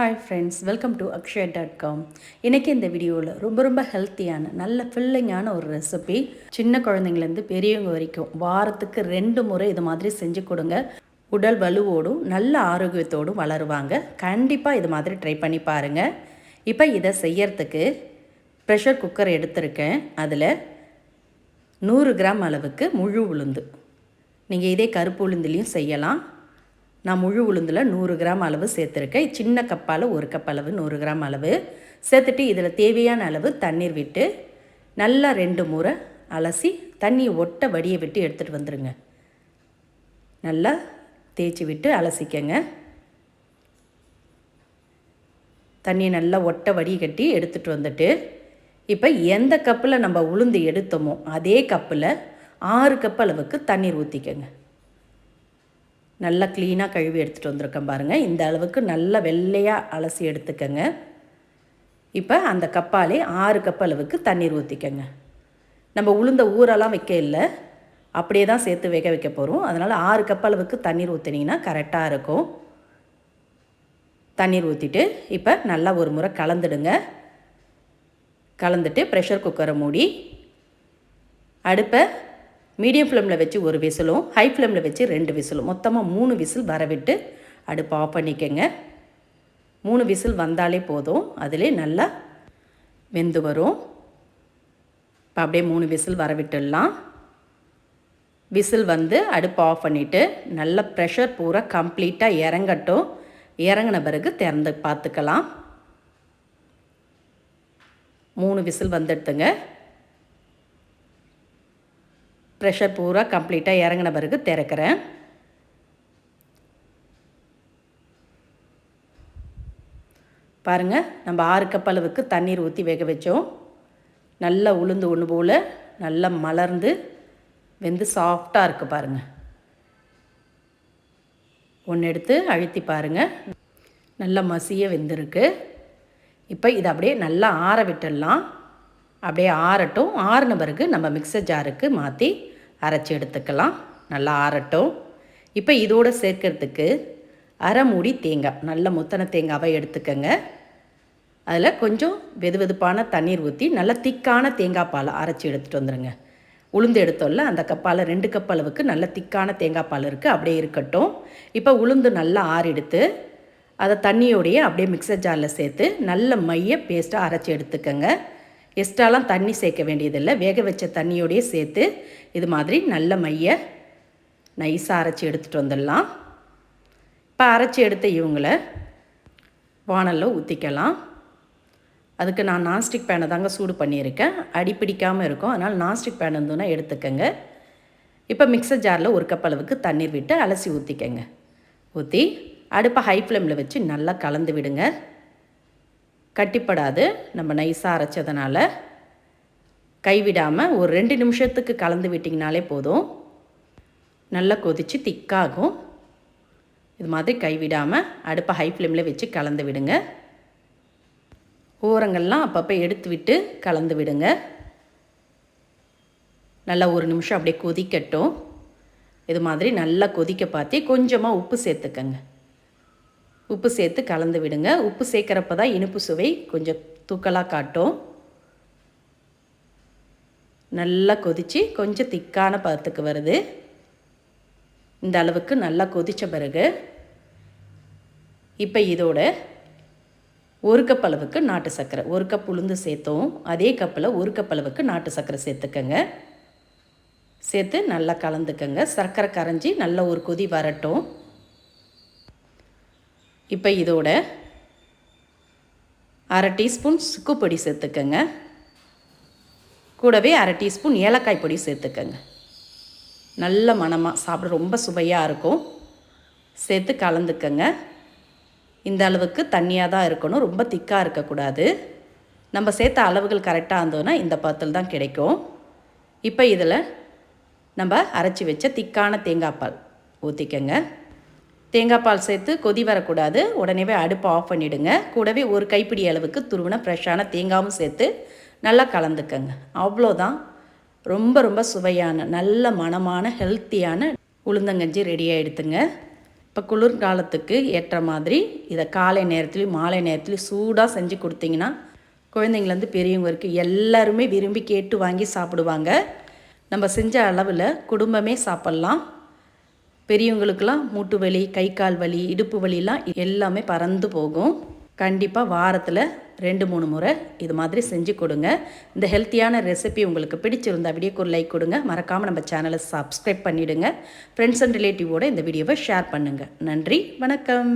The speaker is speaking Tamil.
Hi friends welcome to Akshaya dot com இன்றைக்கி இந்த வீடியோவில் ரொம்ப ரொம்ப ஹெல்த்தியான நல்ல ஃபில்லிங்கான ஒரு ரெசிபி சின்ன குழந்தைங்கலேருந்து பெரியவங்க வரைக்கும் வாரத்துக்கு ரெண்டு முறை இது மாதிரி செஞ்சு கொடுங்க. உடல் வலுவோடும் நல்ல ஆரோக்கியத்தோடும் வளருவாங்க. கண்டிப்பாக இது மாதிரி ட்ரை பண்ணி பாருங்கள் இப்போ இதை செய்யறதுக்கு ப்ரெஷர் குக்கர் எடுத்திருக்கேன். அதில் நூறு கிராம் அளவுக்கு முழு உளுந்து. நீங்கள் இதே கருப்பு உளுந்துலேயும் செய்யலாம். நான் முழு உளுந்தில் நூறு கிராம் அளவு சேர்த்துருக்கேன். சின்ன கப்பால் ஒரு கப் அளவு நூறு கிராம் அளவு. சேர்த்துட்டு இதில் தேவையான அளவு தண்ணீர் விட்டு நல்லா ரெண்டு முறை அலசி தண்ணியை ஒட்ட வடியை விட்டு எடுத்துகிட்டு வந்துடுங்க நல்லா தேய்ச்சி விட்டு அலசிக்கங்க. தண்ணியை நல்லா ஒட்ட வடி கட்டி எடுத்துகிட்டு வந்துட்டு இப்போ எந்த கப்பில் நம்ம உளுந்து எடுத்தோமோ அதே கப்பில் ஆறு கப் அளவுக்கு தண்ணீர் ஊற்றிக்கங்க நல்லா க்ளீனாக கழுவி எடுத்துகிட்டு வந்திருக்கேன் பாருங்கள் இந்த அளவுக்கு நல்லா வெள்ளையாக அலசி எடுத்துக்கங்க. இப்போ அந்த கப்பாலே ஆறு கப் அளவுக்கு தண்ணீர் ஊற்றிக்கங்க நம்ம உளுந்த ஊரெல்லாம் வைக்க இல்லை. அப்படியே தான் சேர்த்து வேக வைக்க போகிறோம் அதனால் ஆறு கப் அளவுக்கு தண்ணீர் ஊற்றினீங்கன்னா கரெக்டாக இருக்கும். தண்ணீர் ஊற்றிட்டு இப்போ நல்லா ஒரு முறை கலந்துடுங்க. கலந்துட்டு ப்ரெஷர் குக்கரை மூடி அடுப்பை மீடியம் ஃப்ளேமில் வச்சு ஒரு விசிலும் ஹை ஃப்ளேமில் வச்சு ரெண்டு விசிலும். மொத்தமாக மூணு விசில் வரவிட்டு அடுப்பு ஆஃப் பண்ணிக்கங்க. மூணு விசில் வந்தாலே போதும். அதிலே நல்லா வெந்து வரும். இப்போ அப்படியே மூணு விசில் வர விட்டுடலாம் விசில் வந்து அடுப்பு ஆஃப் பண்ணிவிட்டு நல்ல ப்ரெஷர் பூரா கம்ப்ளீட்டாக இறங்கட்டும். இறங்கின பிறகு திறந்து பார்த்துக்கலாம். மூணு விசில் வந்துடுத்துங்க ப்ரெஷர் பூரா கம்ப்ளீட்டாக இறங்கின பிறகு திறக்கிறேன். பாருங்கள் நம்ம ஆறு கப் அளவுக்கு தண்ணீர் ஊற்றி வேக வச்சோம். நல்லா உளுந்து ஒன்று போல் நல்லா மலர்ந்து வெந்து சாஃப்டாக இருக்குது பாருங்கள் ஒன்று எடுத்து அழுத்தி பாருங்கள் நல்லா மசிய வெந்திருக்கு. இப்போ இதை அப்படியே நல்லா ஆற விட்டுடலாம். அப்படியே ஆறட்டும். ஆறின பிறகு நம்ம மிக்சர் ஜாருக்கு மாற்றி அரைச்சி எடுத்துக்கலாம். நல்லா ஆறட்டும். இப்போ இதோடு சேர்க்கறதுக்கு அரை மூடி தேங்காய் நல்ல முத்தன தேங்காவை எடுத்துக்கங்க. அதில் கொஞ்சம் வெது வெதுப்பான தண்ணீர் ஊற்றி நல்ல திக்கான தேங்காய் பாலை அரைச்சி எடுத்துகிட்டு வந்துடுங்க உளுந்து எடுத்தோம்ல அந்த கப்பால் ரெண்டு கப் அளவுக்கு நல்ல திக்கான தேங்காய் பால் இருக்குது அப்படியே இருக்கட்டும். இப்போ உளுந்து நல்லா ஆறெடுத்து அதை தண்ணியோடையே அப்படியே மிக்சர் ஜாரில் சேர்த்து நல்ல மைய பேஸ்ட்டாக அரைச்சி எடுத்துக்கங்க. எக்ஸ்ட்ராலாம் தண்ணி சேர்க்க வேண்டியதில்லை. வேக வச்ச தண்ணியோடையே சேர்த்து இது மாதிரி நல்ல மைய நைஸாக அரைச்சி எடுத்துகிட்டு வந்துடலாம். இப்போ அரைச்சி எடுத்த இவங்களை வானலில் ஊற்றிக்கலாம் அதுக்கு நான் நான்ஸ்டிக் பேனை தாங்க சூடு பண்ணியிருக்கேன். அடி பிடிக்காமல் இருக்கும். அதனால் நான்ஸ்டிக் பேன் இருந்ததுன்னா எடுத்துக்கங்க. இப்போ மிக்சர் ஜாரில் ஒரு கப் அளவுக்கு தண்ணீர் விட்டு அலசி ஊற்றிக்கங்க ஊற்றி அடுப்பை ஹை ஃப்ளேமில் வச்சு நல்லா கலந்து விடுங்க. கட்டிப்படாது. நம்ம நைஸாக அரைச்சதுனால கைவிடாமல் ஒரு ரெண்டு நிமிஷத்துக்கு கலந்து விட்டிங்கனாலே போதும். நல்லா கொதித்து திக்காகும். இது மாதிரி கைவிடாமல் அடுப்பை ஹை ஃப்ளேமில் வச்சு கலந்து விடுங்க. ஓரங்கள்லாம் அப்பப்போ எடுத்து விட்டு கலந்து விடுங்க. நல்லா ஒரு நிமிஷம் அப்படியே கொதிக்கட்டும். இது மாதிரி நல்லா கொதிக்க பார்த்து கொஞ்சமாக உப்பு சேர்த்துக்கங்க. உப்பு சேர்த்து கலந்து விடுங்க. உப்பு சேர்க்குறப்ப தான் இனிப்பு சுவை கொஞ்சம் தூக்கலாக காட்டும். நல்லா கொதித்து கொஞ்சம் திக்கான பதத்துக்கு வருது. இந்த அளவுக்கு நல்லா கொதித்த பிறகு இப்போ இதோட ஒரு கப் அளவுக்கு நாட்டு சர்க்கரை ஒரு கப் உளுந்து சேர்த்தோம். அதே கப்பில் ஒரு கப் அளவுக்கு நாட்டு சர்க்கரை சேர்த்துக்கங்க. சேர்த்து நல்லா கலந்துக்கங்க. சர்க்கரை கரைஞ்சி நல்ல ஒரு கொதி வரட்டும். இப்போ இதோட அரை டீஸ்பூன் சுக்குப்பொடி சேர்த்துக்கோங்க சேர்த்துக்கங்க. கூடவே அரை டீஸ்பூன் ஏலக்காய் பொடி சேர்த்துக்கங்க. நல்ல மணமாக சாப்பிட ரொம்ப சுவையாக இருக்கும். சேர்த்து கலந்துக்கங்க. இந்த அளவுக்கு தண்ணியாக தான் இருக்கணும் ரொம்ப திக்காக இருக்கக்கூடாது. நம்ம சேர்த்த அளவுகள் கரெக்டாக இருந்தோன்னா இந்த பத்தில் தான் கிடைக்கும். இப்போ இதில் நம்ம அரைச்சி வச்ச திக்கான தேங்காய் பால் ஊற்றிக்கங்க தேங்காய் பால் சேர்த்து கொதி வரக்கூடாது. உடனேவே அடுப்பை ஆஃப் பண்ணிவிடுங்க கூடவே ஒரு கைப்பிடி அளவுக்கு துருவின ஃப்ரெஷ்ஷான தேங்காயும் சேர்த்து நல்லா கலந்துக்கங்க. அவ்வளோதான். ரொம்ப ரொம்ப சுவையான நல்ல மனமான ஹெல்த்தியான உளுந்தங்கஞ்சி ரெடி ஆகிடுத்துங்க இப்போ குளிர்காலத்துக்கு ஏற்ற மாதிரி இதை காலை நேரத்துலையும் மாலை நேரத்துலையும் சூடாக செஞ்சு கொடுத்தீங்கன்னா குழந்தைங்கள்லேருந்து பெரியவங்க வரைக்கும் எல்லாருமே விரும்பி கேட்டு வாங்கி சாப்பிடுவாங்க. நம்ம செஞ்ச அளவில் குடும்பமே சாப்பிட்லாம். பெரியவங்களுக்கெல்லாம் மூட்டு வலி கை கால் வலி இடுப்பு வலிலாம் எல்லாமே பறந்து போகும். கண்டிப்பாக வாரத்தில் ரெண்டு மூணு முறை இது மாதிரி செஞ்சு கொடுங்க. இந்த ஹெல்த்தியான ரெசிபி உங்களுக்கு பிடிச்சிருந்தா வீடியோக்கு ஒரு லைக் கொடுங்க. மறக்காமல் நம்ம சேனலை சப்ஸ்கிரைப் பண்ணிவிடுங்க ஃப்ரெண்ட்ஸ் அண்ட் ரிலேட்டிவோட இந்த வீடியோவை ஷேர் பண்ணுங்கள் நன்றி வணக்கம்.